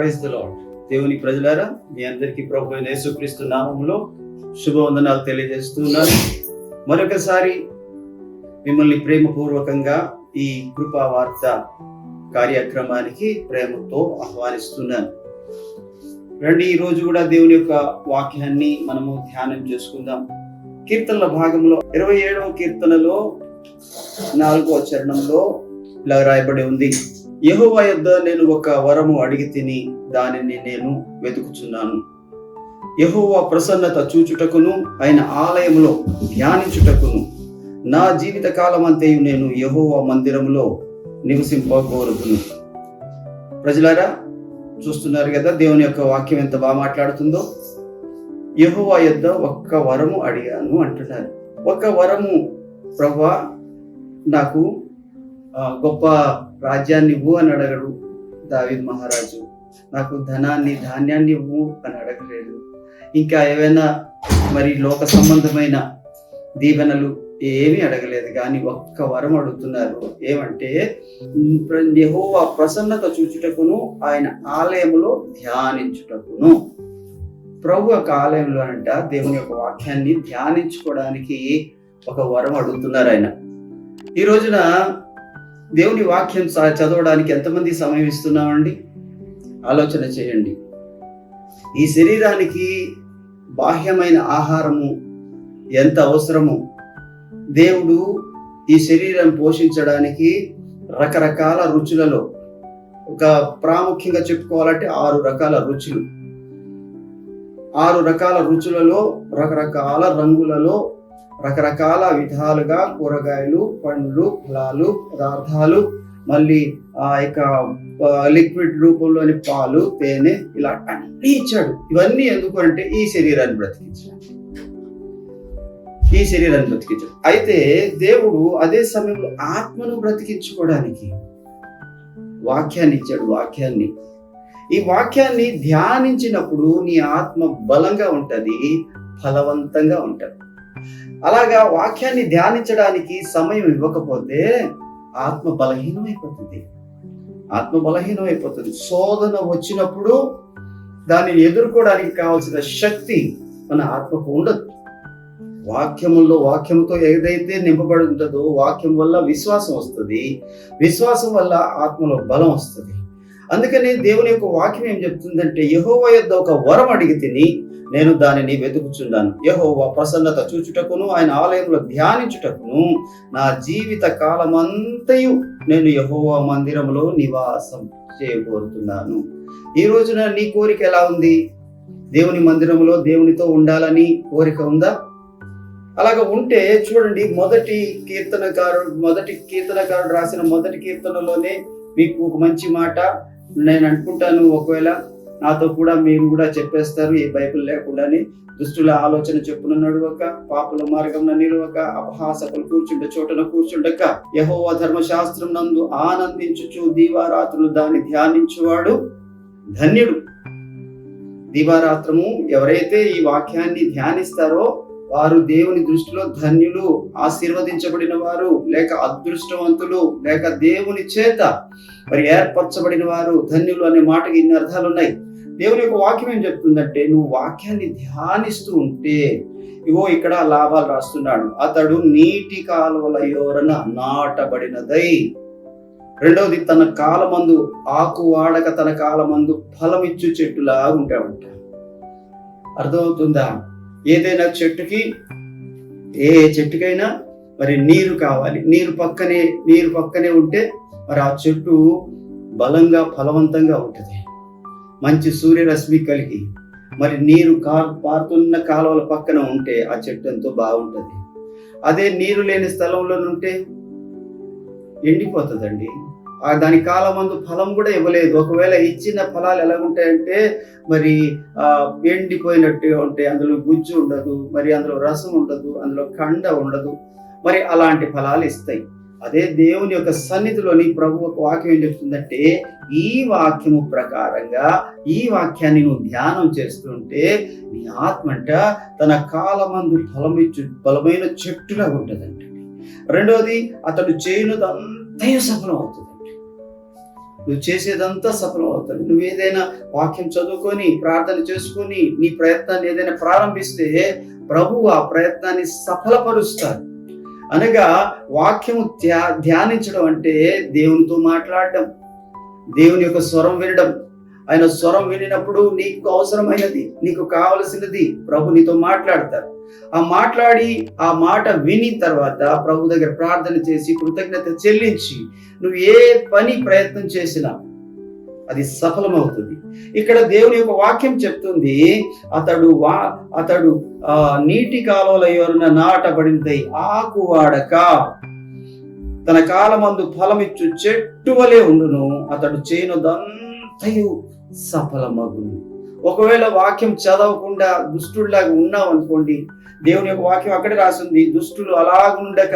Praise the lord దేవుని ప్రజలారా మీ అందరికీ ప్రభు అయిన యేసుక్రీస్తు నామంలో శుభవందనాలు తెలియజేస్తున్నాను. మరొకసారి మిమ్మల్ని ప్రేమపూర్వకంగా ఈ కృపా వార్త కార్యక్రమానికి ప్రేమతో ఆహ్వానిస్తున్నాను. రండి ఈ రోజు కూడా దేవుని యొక్క వాక్యాన్ని మనము ధ్యానం చేసుకుందాం. కీర్తనల భాగంలో ఇరవై ఏడవ కీర్తనలో నాలుగవ చరణంలో ఇలా రాయబడి ఉంది. యహోవా యొద్ద నేను ఒక వరము అడిగి తిని దానిని నేను వెతుకుచున్నాను. యహోవా ప్రసన్నత చూచుటకును ఆయన ఆలయంలో ధ్యానించుటకును. నా జీవిత కాలమంతయు నేను యహోవా మందిరంలో నివసింపగోరుదును ప్రజలారా చూస్తున్నారు కదా దేవుని యొక్క వాక్యం ఎంత బాగా మాట్లాడుతుందో? యహోవా యొద్ద ఒక్క వరము అడిగాను అంటున్నారు. ఒక వరము ప్రభా నాకు గొప్ప రాజ్యాన్ని ఇవ్వు అని అడగడు దావిద్ మహారాజు. నాకు ధనాన్ని ధాన్యాన్ని ఇవ్వు అని అడగలేదు. ఇంకా ఏవైనా మరి లోక సంబంధమైన దీవెనలు ఏమీ అడగలేదు. కానీ ఒక్క వరం అడుగుతున్నారు. ఏమంటే యహోవా ప్రసన్నత చూచుటకును ఆయన ఆలయంలో ధ్యానించుటకును. ప్రభు యొక్క ఆలయంలో అంట దేవుని యొక్క వాక్యాన్ని ధ్యానించుకోవడానికి ఒక వరం అడుగుతున్నారు ఆయన. ఈ రోజున దేవుని వాక్యం చ- చదవడానికి ఎంతమంది సమయం ఇస్తున్నామండి? ఆలోచన చేయండి. ఈ శరీరానికి బాహ్యమైన ఆహారము ఎంత అవసరమో దేవుడు ఈ శరీరం పోషించడానికి రకరకాల రుచులలో ఒక ప్రాముఖ్యంగా చెప్పుకోవాలంటే ఆరు రకాల రుచులు. ఆరు రకాల రుచులలో రకరకాల రంగులలో రకరకాల విధాలుగా కూరగాయలు పండ్లు ఫలాలు పదార్థాలు మళ్ళీ ఆ యొక్క లిక్విడ్ రూపంలోని పాలు తేనె ఇలా అన్ని ఇచ్చాడు. ఇవన్నీ ఎందుకు అంటే ఈ శరీరాన్ని బ్రతికించాడు ఈ శరీరాన్ని బ్రతికించాడు. అయితే దేవుడు అదే సమయంలో ఆత్మను బ్రతికించుకోవడానికి వాక్యాన్ని ఇచ్చాడు వాక్యాన్ని. ఈ వాక్యాన్ని ధ్యానించినప్పుడు నీ ఆత్మ బలంగా ఉంటుంది ఫలవంతంగా ఉంటుంది. అలాగా వాక్యాన్ని ధ్యానించడానికి సమయం ఇవ్వకపోతే ఆత్మ బలహీనమైపోతుంది. ఆత్మ బలహీనమైపోతుంది. శోధన వచ్చినప్పుడు దానిని ఎదుర్కోవడానికి కావాల్సిన శక్తి మన ఆత్మకు ఉండదు. వాక్యములో వాక్యంతో ఏదైతే నింపబడి ఉంటుందో వాక్యం వల్ల విశ్వాసం వస్తుంది. విశ్వాసం వల్ల ఆత్మలో బలం వస్తుంది. అందుకని దేవుని యొక్క వాక్యం ఏం చెప్తుందంటే యహోవ యొద్ద ఒక వరం అడిగి తిని నేను దానిని వెతుకుచున్నాను. యహోవా ప్రసన్నత చూచుటకును ఆయన ఆలయంలో ధ్యానించుటకును నా జీవిత కాలమంతయు నేను యహోవా మందిరంలో నివాసం చేయబోతున్నాను. ఈ రోజున నీ కోరిక ఎలా ఉంది? దేవుని మందిరంలో దేవునితో ఉండాలని కోరిక ఉందా? అలాగ ఉంటే చూడండి మొదటి కీర్తనకారుడు మొదటి కీర్తనకారుడు రాసిన మొదటి కీర్తనలోనే మీకు ఒక మంచి మాట నేను అనుకుంటాను ఒకవేళ నాతో కూడా మీరు కూడా చెప్పేస్తారు ఈ బైబిల్ లేకుండానే దుష్టుల ఆలోచన చెప్పున నడువక పాపుల మార్గం నిలువక అపహాసకులు కూర్చుంటే చోటన కూర్చుండక యహోవ ధర్మశాస్త్రం నందు ఆనందించుచు దీవారాత్రులు దాన్ని ధ్యానించువాడు ధన్యుడు. దీవారాత్రము ఎవరైతే ఈ వాక్యాన్ని ధ్యానిస్తారో వారు దేవుని దృష్టిలో ధన్యులు ఆశీర్వదించబడిన వారు లేక అదృష్టవంతులు లేక దేవుని చేత మరి ఏర్పరచబడిన వారు ధన్యులు అనే మాటకి ఇన్ని అర్థాలు ఉన్నాయి. దేవుని యొక్క వాక్యం ఏం చెప్తుందంటే నువ్వు వాక్యాన్ని ధ్యానిస్తూ ఉంటే ఇవో ఇక్కడ లాభాలు రాస్తున్నాడు. అతడు నీటి కాలువల యోరన నాటబడినదై. రెండవది తన కాలమందు ఆకు వాడక తన కాలమందు ఫలమిచ్చు చెట్టులా ఉంటాడంట. అర్థమవుతుందా? ఏదైనా చెట్టుకి ఏ చెట్టుకైనా మరి నీరు కావాలి. నీరు పక్కనే నీరు పక్కనే ఉంటే మరి ఆ చెట్టు బలంగా ఫలవంతంగా ఉంటుంది. మంచి సూర్యరశ్మి కలిగి మరి నీరు కా పారుతున్న కాలువల పక్కన ఉంటే ఆ చెట్టు ఎంతో బాగుంటుంది. అదే నీరు లేని స్థలంలో ఉంటే ఎండిపోతుందండి. దాని కాలమందు ఫలం కూడా ఇవ్వలేదు. ఒకవేళ ఇచ్చిన ఫలాలు ఎలా ఉంటాయంటే మరి ఎండిపోయినట్టుగా ఉంటాయి అందులో గుజ్జు ఉండదు మరి అందులో రసం ఉండదు అందులో కండ ఉండదు. మరి అలాంటి ఫలాలు ఇస్తాయి. అదే దేవుని యొక్క సన్నిధిలోని ప్రభు ఒక వాక్యం ఏం చెప్తుందంటే ఈ వాక్యము ప్రకారంగా ఈ వాక్యాన్ని నువ్వు ధ్యానం చేస్తుంటే నీ ఆత్మ అంట తన కాలమందు ఫలమిచ్చు బలమైన చెట్టులా ఉంటుందంట. రెండవది అతడు చేయనుదంతయు సఫలం అవుతుంది నువ్వు చేసేదంతా సఫలం అవుతుంది నువ్వు ఏదైనా వాక్యం చదువుకొని ప్రార్థన చేసుకొని నీ ప్రయత్నాన్ని ఏదైనా ప్రారంభిస్తే ప్రభు ఆ ప్రయత్నాన్ని సఫలపరుస్తారు అనగా వాక్యము ధ్యా ధ్యానించడం అంటే దేవునితో మాట్లాడడం దేవుని యొక్క స్వరం వినడం. ఆయన స్వరం వినినప్పుడు నీకు అవసరమైనది నీకు కావలసినది ప్రభు నీతో మాట్లాడతారు ఆ మాట్లాడి ఆ మాట విని తర్వాత ప్రభు దగ్గర ప్రార్థన చేసి కృతజ్ఞత చెల్లించి నువ్వు ఏ పని ప్రయత్నం చేసినా అది సఫలమవుతుంది. ఇక్కడ దేవుని యొక్క వాక్యం చెప్తుంది అతడు వా అతడు ఆ నీటి కాలువల ఎవరిన నాటబడినదై ఆకు వాడక. తన కాలమందు ఫలమిచ్చు చెట్టు వలె ఉండును అతడు చేయనుదంతయు సఫలమగును. ఒకవేళ వాక్యం చదవకుండా దుష్టుడిలాగా ఉన్నాం అనుకోండి దేవుని యొక్క వాక్యం అక్కడే రాసింది దుష్టులు అలాగుండక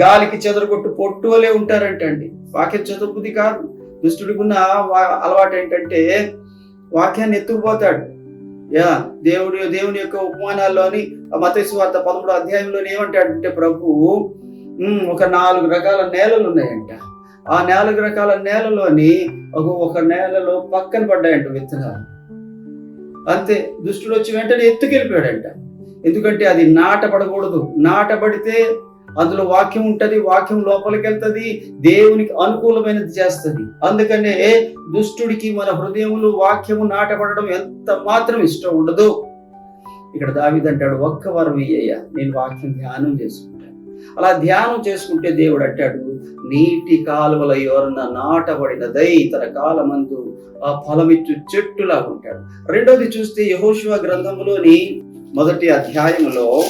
గాలికి చెదరగొట్టు పొట్టు వలె ఉంటారంటండి. వాక్యం చదువుకుది కాదు. దుష్టుడికి ఉన్న అలవాటు ఏంటంటే వాక్యాన్ని ఎత్తుకుపోతాడు. యా దేవుడి దేవుని యొక్క ఉపమానాల్లోని మతేసు వార్త పదమూడు అధ్యాయంలో ఏమంటాడంటే ప్రభు ఒక నాలుగు రకాల నేలలు ఉన్నాయంట. ఆ నాలుగు రకాల నేలలోని ఒక ఒక నేలలో పక్కన పడ్డాయంట విత్తనాలు. అంతే. దుష్టుడు వచ్చి వెంటనే ఎత్తుకెళ్ళిపోయాడంట. ఎందుకంటే అది నాటబడకూడదు నాటబడితే అందులో వాక్యం ఉంటది వాక్యం లోపలికి వెళ్తది దేవునికి అనుకూలమైనది చేస్తది. అందుకనే దుష్టుడికి మన హృదయంలో వాక్యము నాటబడడం ఎంత మాత్రం ఇష్టం ఉండదు. ఇక్కడ దావిదంటాడు ఒక్క వరం ఇయ్యయ్యా నేను వాక్యం ధ్యానం చేసుకుంటాను. అలా ధ్యానం చేసుకుంటే దేవుడు అంటాడు నీటి కాలువల ఎవరన్నా నాటబడినదై తన కాలమందు ఫలమిచ్చు చెట్టులాగా ఉంటాడు. రెండోది చూస్తే యహోశివ గ్రంథములోని మొదటి అధ్యాయంలో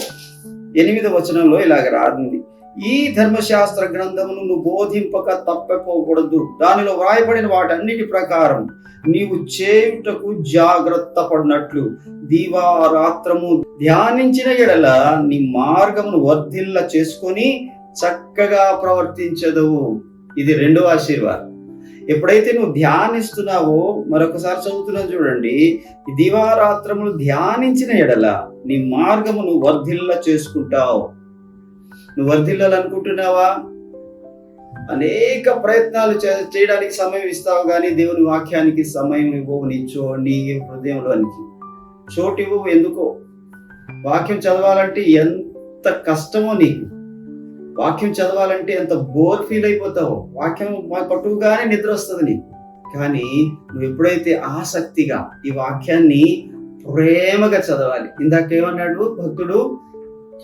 ఎనిమిదవ వచనంలో ఇలాగ రాసింది. ఈ ధర్మశాస్త్ర గ్రంథమును నువ్వు బోధింపక తప్పిపోకూడదు. దానిలో వ్రాయబడిన వాటన్నిటి ప్రకారం నీవు చేయుటకు జాగ్రత్త పడినట్లు. దీవారాత్రము ధ్యానించిన ఎడల నీ మార్గమును వర్ధిల్ల చేసుకొని చక్కగా ప్రవర్తించదవు ఇది రెండవ ఆశీర్వాదం. ఎప్పుడైతే నువ్వు ధ్యానిస్తున్నావో మరొకసారి చదువుతున్నా చూడండి దివారాత్రములు ధ్యానించిన ఎడల నీ మార్గమును వర్ధిల్ల చేసుకుంటావు. నువ్వు వర్ధిల్లాలనుకుంటున్నావా అనేక ప్రయత్నాలు చే- చేయడానికి సమయం ఇస్తావు కానీ దేవుని వాక్యానికి సమయం ఇవ్వవు నీ చో నీ హృదయంలోనికి. చోటు ఇవ్వవు ఎందుకో? వాక్యం చదవాలంటే ఎంత కష్టమో నీకు. వాక్యం చదవాలంటే ఎంత బోర్ ఫీల్ అయిపోతావో? వాక్యం మా- పట్టుగానే నిద్ర వస్తుంది నీకు. కానీ నువ్వు ఎప్పుడైతే ఆసక్తిగా ఈ వాక్యాన్ని ప్రేమగా చదవాలి. ఇందాకేమన్నాడు భక్తుడు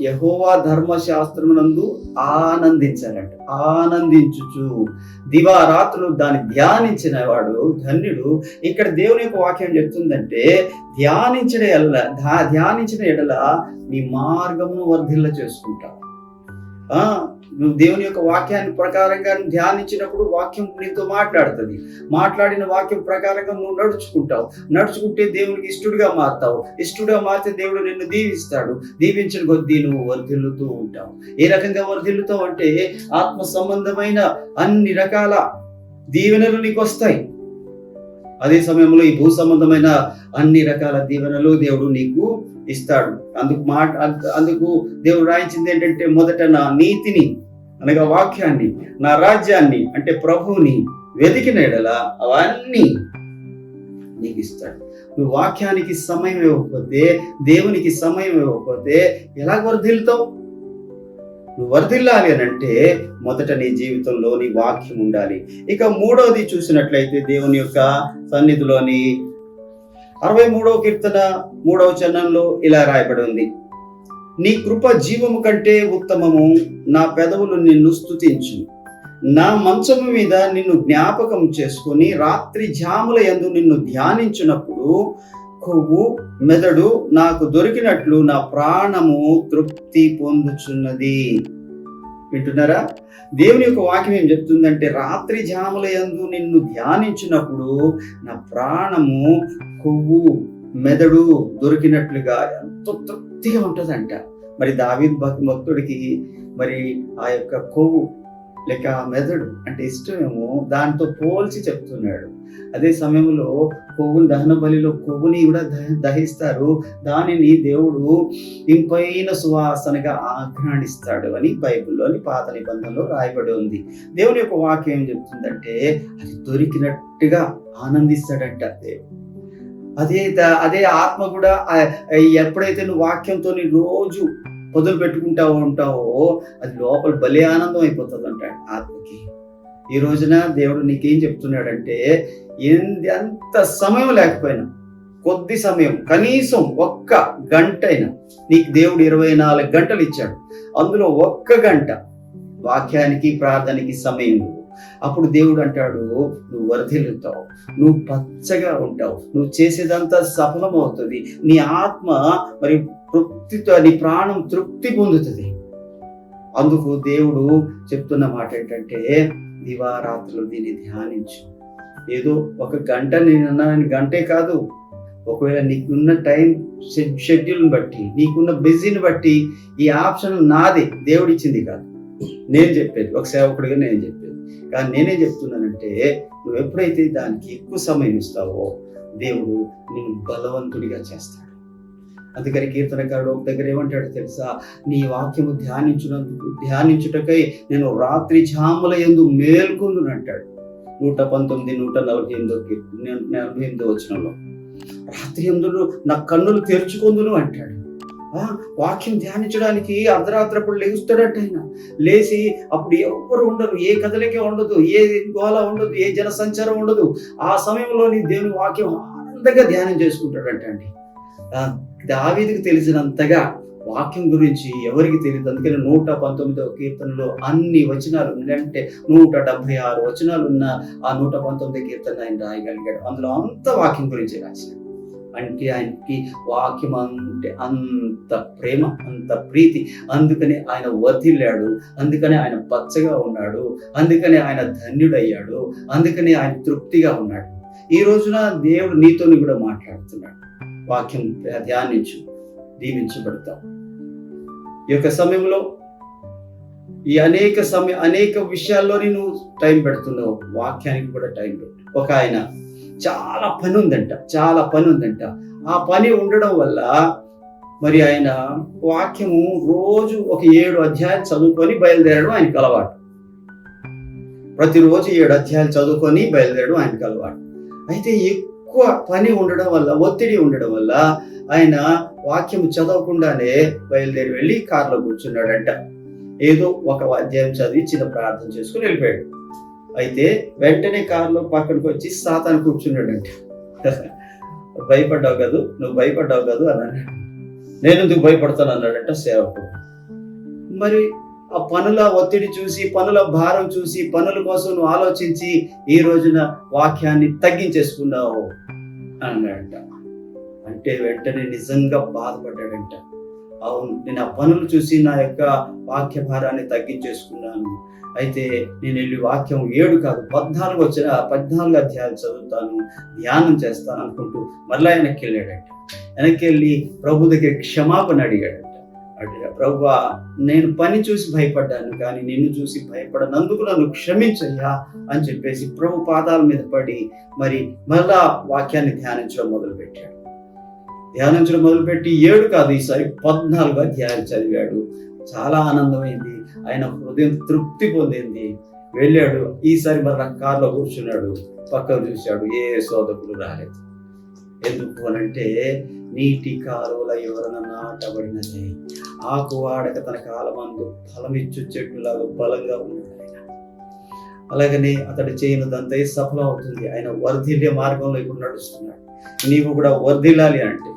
యహోవా ధర్మశాస్త్రమునందు ఆనందించాలంట ఆనందించుచు. దివారాత్రులు దాన్ని ధ్యానించిన వాడు ధన్యుడు. ఇక్కడ దేవుని యొక్క వాక్యం చెప్తుందంటే ధ్యానించిన ఎడల ధ్యానించిన ఎడల నీ మార్గమును వర్ధిల్ల చేసుకుంటా నువ్వు దేవుని యొక్క వాక్యాన్ని ప్రకారంగా ధ్యానించినప్పుడు వాక్యం నీతో మాట్లాడుతుంది. మాట్లాడిన వాక్యం ప్రకారంగా నువ్వు నడుచుకుంటావు. నడుచుకుంటే దేవునికి ఇష్టడుగా మారుతావు. ఇష్టడుగా మారితే దేవుడు నిన్ను దీవిస్తాడు. దీవించిన కొద్దీ నువ్వు వర్ధిల్లుతూ ఉంటావు. ఏ రకంగా వర్ధిల్లుతావు అంటే ఆత్మ సంబంధమైన అన్ని రకాల దీవెనలు నీకు వస్తాయి అదే సమయంలో ఈ భూ సంబంధమైన అన్ని రకాల దీవెనలు దేవుడు నీకు ఇస్తాడు. అందుకు మాట అందుకు దేవుడు రాయించింది ఏంటంటే మొదట నా నీతిని అనగా వాక్యాన్ని నా రాజ్యాన్ని అంటే ప్రభువుని వెతికిన ఎడల అవన్నీ నీకు ఇస్తాడు. నువ్వు వాక్యానికి సమయం ఇవ్వకపోతే దేవునికి సమయం ఇవ్వకపోతే ఎలా వర్ధిల్తావు నువ్వు వర్ధిల్లాలి అని అంటే మొదట నీ జీవితంలో నీ వాక్యం ఉండాలి. ఇక మూడవది చూసినట్లయితే దేవుని యొక్క సన్నిధిలోని అరవై మూడవ కీర్తన మూడవ చరణంలో ఇలా రాయబడి ఉంది. నీ కృప జీవము కంటే ఉత్తమము నా పెదవులు నిన్ను స్తుతించు నా మంచము మీద నిన్ను జ్ఞాపకం చేసుకుని రాత్రి జాముల యందు నిన్ను ధ్యానించినప్పుడు కొవ్వు మెదడు నాకు దొరికినట్లు నా ప్రాణము తృప్తి పొందుచున్నది. వింటున్నారా? దేవుని యొక్క వాక్యం ఏం చెప్తుందంటే రాత్రి జాముల యందు నిన్ను ధ్యానించినప్పుడు నా ప్రాణము కొవ్వు మెదడు దొరికినట్లుగా ఎంతో తృప్తిగా ఉంటుందంట. మరి దావీద్ భక్- భక్తుడికి మరి ఆ యొక్క కొవ్వు లేక ఆ మెదడు అంటే ఇష్టమేమో దాంతో పోల్చి చెప్తున్నాడు. అదే సమయంలో కొవ్వుని దహన బలిలో కొవ్వుని కూడా దహ- దహిస్తారు. దానిని దేవుడు ఇంపైన సువాసనగా ఆఘ్రాణిస్తాడు అని బైబిల్లోని పాత నిబంధనలో రాయబడి ఉంది. దేవుని యొక్క వాక్యం ఏం చెప్తుందంటే అది దొరికినట్టుగా ఆనందిస్తాడంట దేవుడు. అదే ద- అదే ఆత్మ కూడా ఎప్పుడైతే నువ్వు వాక్యంతో రోజు పొదులు పెట్టుకుంటా ఉంటావో అది లోపల బలి ఆనందం అయిపోతుంది అంటాడు ఆత్మకి. ఈ రోజున దేవుడు నీకేం చెప్తున్నాడంటే ఎన్- ఎంత సమయం లేకపోయినా కొద్ది సమయం కనీసం ఒక్క గంట అయినా నీకు దేవుడు ఇరవై నాలుగు గంటలు ఇచ్చాడు. అందులో ఒక్క గంట వాక్యానికి ప్రార్థనకి సమయం అప్పుడు దేవుడు అంటాడు నువ్వు వర్ధిల్లుతావు నువ్వు పచ్చగా ఉంటావు నువ్వు చేసేదంతా సఫలమవుతుంది నీ ఆత్మ మరి తృప్తితో నీ ప్రాణం తృప్తి పొందుతుంది. అందుకు దేవుడు చెప్తున్న మాట ఏంటంటే దివారాత్రులు దీన్ని ధ్యానించు. ఏదో ఒక గంట నేను అన్నాను గంటే కాదు. ఒకవేళ నీకున్న టైం షెడ్యూల్ని బట్టి నీకున్న బిజీని బట్టి ఈ ఆప్షన్ నాది. దేవుడిచ్చింది కాదు. నేను చెప్పేది ఒక సేవకుడిగా నేను చెప్పేది. కానీ నేనే చెప్తున్నానంటే నువ్వు ఎప్పుడైతే దానికి ఎక్కువ సమయం ఇస్తావో దేవుడు నేను బలవంతుడిగా చేస్తాడు. అందుకని కీర్తనకారుడు ఒక దగ్గర ఏమంటాడు తెలుసా? నీ వాక్యము ధ్యానించినందుకు ధ్యానించుటకై నేను రాత్రి జాముల ఎందు మేల్కొందును అంటాడు. నూట పంతొమ్మిది నూట నలభై ఎనిమిదో నలభై ఎనిమిదో వచ్చినలో రాత్రి ఎందులో నా కన్నులు తెరుచుకుందును అంటాడు. ఆ, వాక్యం ధ్యానించడానికి అర్ధరాత్రప్పుడు లేస్తాడట ఆయన. లేచి అప్పుడు ఎవ్వరు ఉండరు. ఏ కదలికే ఉండదు ఏ గోళ ఉండదు ఏ జనసంచారం ఉండదు. ఆ సమయంలోని దేవుని వాక్యం ఆనందంగా ధ్యానం చేసుకుంటాడట అండి. దావీదికి తెలిసినంతగా వాక్యం గురించి ఎవరికి తెలియదు. అందుకని నూట పంతొమ్మిదవ కీర్తనలో అన్ని వచనాలు అంటే నూట డెబ్బై ఆరు వచనాలు ఉన్న ఆ నూట పంతొమ్మిది కీర్తన ఆయన రాయగలిగాడు. అందులో అంత వాక్యం గురించి రాశాడు. అంటే ఆయనకి వాక్యం అంటే అంత ప్రేమ అంత ప్రీతి. అందుకని ఆయన వర్ధిల్లాడు అందుకని ఆయన పచ్చగా ఉన్నాడు. అందుకని ఆయన ధన్యుడయ్యాడు. అందుకని ఆయన తృప్తిగా ఉన్నాడు. ఈ రోజున దేవుడు నీతోని కూడా మాట్లాడుతున్నాడు. వాక్యం ధ్యానించు దీవించబడతాం. ఈ యొక్క సమయంలో ఈ అనేక సమయ అనేక విషయాల్లోని నువ్వు టైం పెడుతున్నావు. వాక్యానికి కూడా టైం పెట్టు. ఒక ఆయన చాలా పని ఉందంట చాలా పని ఉందంట. ఆ పని ఉండడం వల్ల మరి ఆయన వాక్యము రోజు ఒక ఏడు అధ్యాయాలు చదువుకొని బయలుదేరడం ఆయనకు అలవాటు. ప్రతిరోజు ఏడు అధ్యాయాలు చదువుకొని బయలుదేరడం ఆయనకు అలవాటు. అయితే ఎక్కువ పని ఉండడం వల్ల ఒత్తిడి ఉండడం వల్ల ఆయన వాక్యం చదవకుండానే బయలుదేరి వెళ్ళి కారులో కూర్చున్నాడంట. ఏదో ఒక అధ్యాయం చదివి చిన్న ప్రార్థన చేసుకుని వెళ్ళిపోయాడు. అయితే వెంటనే కారులో పక్కనకి వచ్చి సాతాను కూర్చున్నాడంట. భయపడ్డావు కాదు? నువ్వు భయపడ్డావు కాదు? అని అన్నాడు. నేను ఎందుకు భయపడతాను? అన్నాడంట సేవకుడు. మరి ఆ పనుల ఒత్తిడి చూసి పనుల భారం చూసి పనుల కోసం నువ్వు ఆలోచించి ఈ రోజున వాక్యాన్ని తగ్గించేసుకున్నావు అన్నాడంట. అంటే వెంటనే నిజంగా బాధపడ్డాడంట. అవును నేను ఆ పనులు చూసి నా యొక్క వాక్య భారాన్ని తగ్గించేసుకున్నాను. అయితే నేను వెళ్ళి వాక్యం ఏడు కాదు పద్నాలుగు వచ్చిన పద్నాలుగు అధ్యాయాలు చదువుతాను ధ్యానం చేస్తాను అనుకుంటూ మళ్ళీ వెనక్కి వెళ్ళాడంట. వెనక్కి వెళ్ళి ప్రభు దగ్గర క్షమాపణ అడిగాడు. అడిగా ప్రభు నేను పని చూసి భయపడ్డాను కానీ నిన్ను చూసి భయపడనందుకు నన్ను క్షమించయ్యా అని చెప్పేసి ప్రభు పాదాల మీద పడి మరి మళ్ళా వాక్యాన్ని ధ్యానించడం మొదలుపెట్టాడు. ధ్యానించడం మొదలుపెట్టి ఏడు కాదు ఈసారి పద్నాలుగు అధ్యాయాలు చదివాడు. చాలా ఆనందమైంది. ఆయన హృదయం తృప్తి పొందింది. వెళ్ళాడు ఈసారి మళ్ళా కారులో కూర్చున్నాడు. పక్కకు చూశాడు ఏ శోధకులు రాలేదు. ఎందుకు అనంటే నీటి కాలువల ఎవరన నాటబడినది. ఆకు వాడక తన కాలమందు ఫలమిచ్చు చెట్టులాగా బలంగా ఉన్నాడు ఆయన. అలాగనే అతడు చేయనిదంతా సఫలం అవుతుంది. ఆయన వర్ధిల్య మార్గంలో ఇప్పుడు నడుస్తున్నాడు. నీవు కూడా వర్ధిల్లాలి అంటే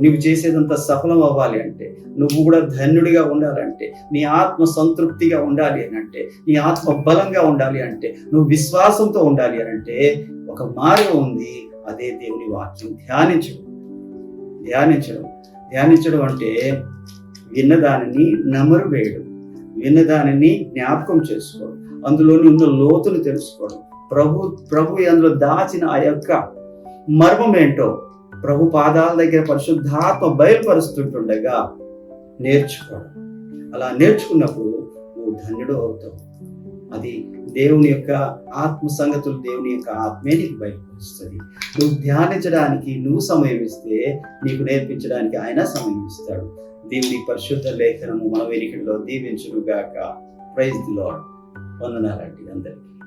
నీవు చేసేదంతా సఫలం అవ్వాలి అంటే నువ్వు కూడా ధన్యుడిగా ఉండాలంటే నీ ఆత్మ సంతృప్తిగా ఉండాలి అని అంటే నీ ఆత్మ బలంగా ఉండాలి అంటే నువ్వు విశ్వాసంతో ఉండాలి అని అంటే ఒక మార్గం ఉంది. అదే దేవుని వాక్యం. ధ్యానించడం. ధ్యానించడం. ధ్యానించడం అంటే విన్నదానిని నమరు వేయడం. విన్నదానిని జ్ఞాపకం చేసుకోవడం. అందులోని ఉన్న లోతులు తెలుసుకోవడం. ప్రభు ప్రభు అందులో దాచిన ఆ యొక్క మర్మం ఏంటో ప్రభు పాదాల దగ్గర పరిశుద్ధాత్మ బయలుపరుస్తుంటుండగా నేర్చుకోవడం. అలా నేర్చుకున్నప్పుడు నువ్వు ధన్యుడు అవుతావు. అది దేవుని యొక్క ఆత్మ సంగతులు దేవుని యొక్క ఆత్మే నీకు బయటపరుస్తుంది నువ్వు ధ్యానించడానికి నువ్వు సమయం ఇస్తే నీకు నేర్పించడానికి ఆయన సమయం ఇస్తాడు. దీన్ని పరిశుద్ధ లేఖనము మన వెనుకల్లో దీవించునుగాక. ప్రైజ్ లాడ్ వందనాలండి అందరికీ.